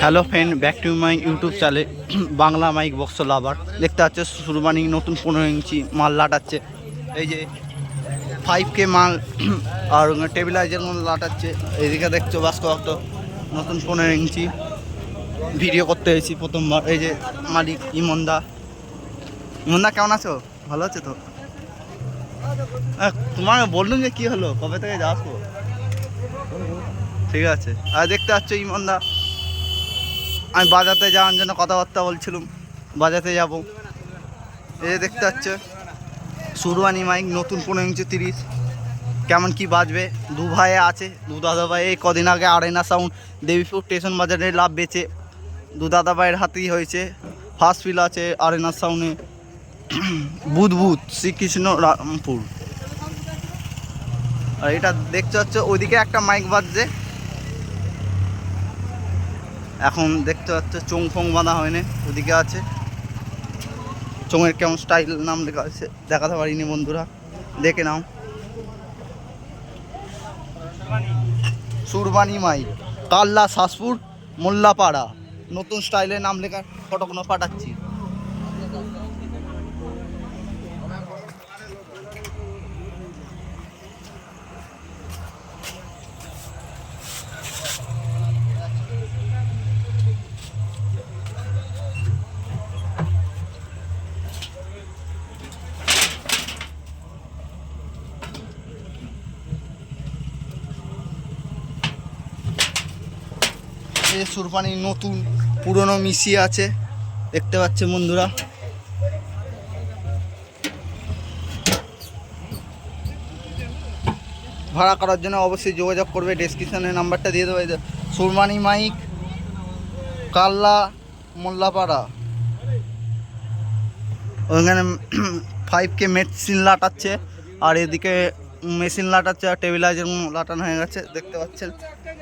Hello friend back to my YouTube channel Bangla mike box lover দেখতে পাচ্ছে সুরবানি নতুন পনেরো ইঞ্চি মাল লাটাচ্ছে। এই যে ফাইভ কে মাল, আর টেবিলাইজার মাল লাটাচ্ছে। এদিকে দেখছ, বাস্তব নতুন পনেরো ইঞ্চি। ভিডিও করতে এসেছি প্রথমবার। এই যে মালিক ইমনদা। ইমনদা, কেমন আছো? ভালো আছে তো? তোমার বললুম যে কী হলো? কবে থেকে যাব ঠিক আছে। আর দেখতে পাচ্ছ ইমনদা আমি বাজাতে যাওয়ার জন্য কথাবার্তা বলছিলাম। বাজাতে যাব। এই যে দেখতে পাচ্ছ, সুরবানি মাইক, নতুন পনেরো ইঞ্চি তিরিশ। কেমন কি বাজবে? দু ভাই আছে, দু দাদা ভাই এই কদিন আগে আড়াইনা সাউন্ড দেবীপুর স্টেশন বাজারে লাভ বেচে। দু দাদা ভাইয়ের হাতেই হয়েছে। ফার্স্ট ফিল আছে আরেনা সাউন্ডে বুধবুধ শ্রীকৃষ্ণ রামপুর। আর এটা দেখতে হচ্ছে ওইদিকে একটা মাইক বাজছে। এখন দেখতে পাচ্ছে চোং ফোং বাঁধা হয়নি, ওদিকে আছে। চোঙের কেমন স্টাইল নাম লেখা আছে, দেখাতে পারিনি বন্ধুরা, দেখে নাও। সুরবানি মাই, কাল্লা শাসপুর, মোল্লাপাড়া। নতুন স্টাইলের নাম লেখা ফটোগুলো পাঠাচ্ছি। যে সুরপানি নতুন, পুরনো মিশিয়ে আছে। দেখতে পাচ্ছে বন্ধুরা। ভাড়া করার জন্য অবশ্যই যোগাযোগ করবে ডেসক্রিপশানে নাম্বারটা দিয়ে দেবো। সুরমানি মাইক, কাল্লা, মোল্লাপাড়া। ওখানে ফাইভ কে মেশিন লাটাচ্ছে, আর এদিকে মেশিন লাটাচ্ছে আর টেবিলাইজার লাটানো হয়ে গেছে, দেখতে পাচ্ছেন।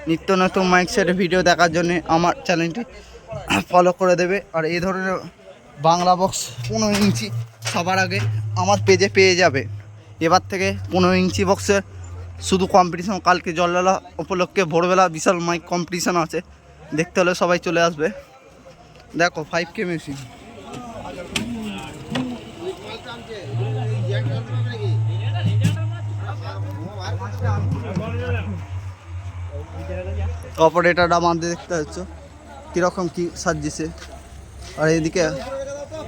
নিত্য নতুন মাইক সেটের ভিডিও দেখার জন্য আমার চ্যানেলটি ফলো করে দেবে। আর এই ধরনের বাংলা বক্স পনেরো ইঞ্চি সবার আগে আমার পেজে পেয়ে যাবে। এবার থেকে পনেরো ইঞ্চি বক্সের শুধু কম্পিটিশন কালকে জলবেলা উপলক্ষে ভোরবেলা বিশাল মাইক কম্পিটিশান আছে। দেখতে হলে সবাই চলে আসবে। দেখো ফাইভ কে মেশিন অপারেটারটা আমাদের দেখতে পাচ্ছ। কীরকম কী সাজিয়েছে। আর এদিকে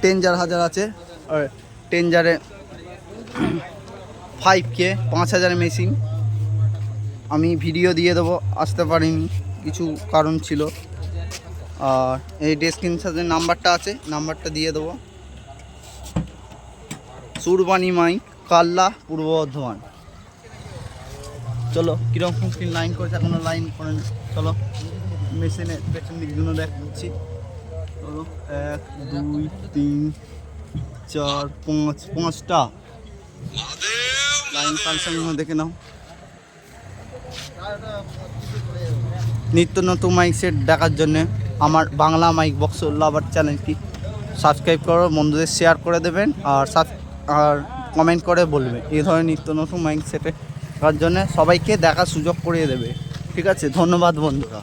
টেনজার হাজার আছে। আর টেনজারে ফাইভ কে পাঁচ হাজারের মেশিন। আমি ভিডিও দিয়ে দেবো, আসতে পারিনি, কিছু কারণ ছিল। আর এই সাথে নাম্বারটা আছে, নাম্বারটা দিয়ে দেবো। সুরবানি মাই কাল্লা, পূর্ব বর্ধমান। চলো। কীরকম লাইন করেছে, এখনও লাইন করেন। চলো মেশিনে পেছন দিকগুলো দেখাচ্ছি। চলো, এক, দুই, তিন, চার, পাঁচ, পাঁচটা। লাইন কানেকশনগুলো দেখে নাও। নিত্য নতুন মাইক সেট দেখার জন্যে আমার বাংলা মাইক বক্স লাভার চ্যানেলটি সাবস্ক্রাইব করো, বন্ধুদের শেয়ার করে দেবেন, আর আর কমেন্ট করে বলবে। এই ধরনের নিত্য নতুন মাইক সেটে তার জন্য সবাইকে দেখার সুযোগ করিয়ে দেবে। ঠিক আছে? ধন্যবাদ বন্ধুরা।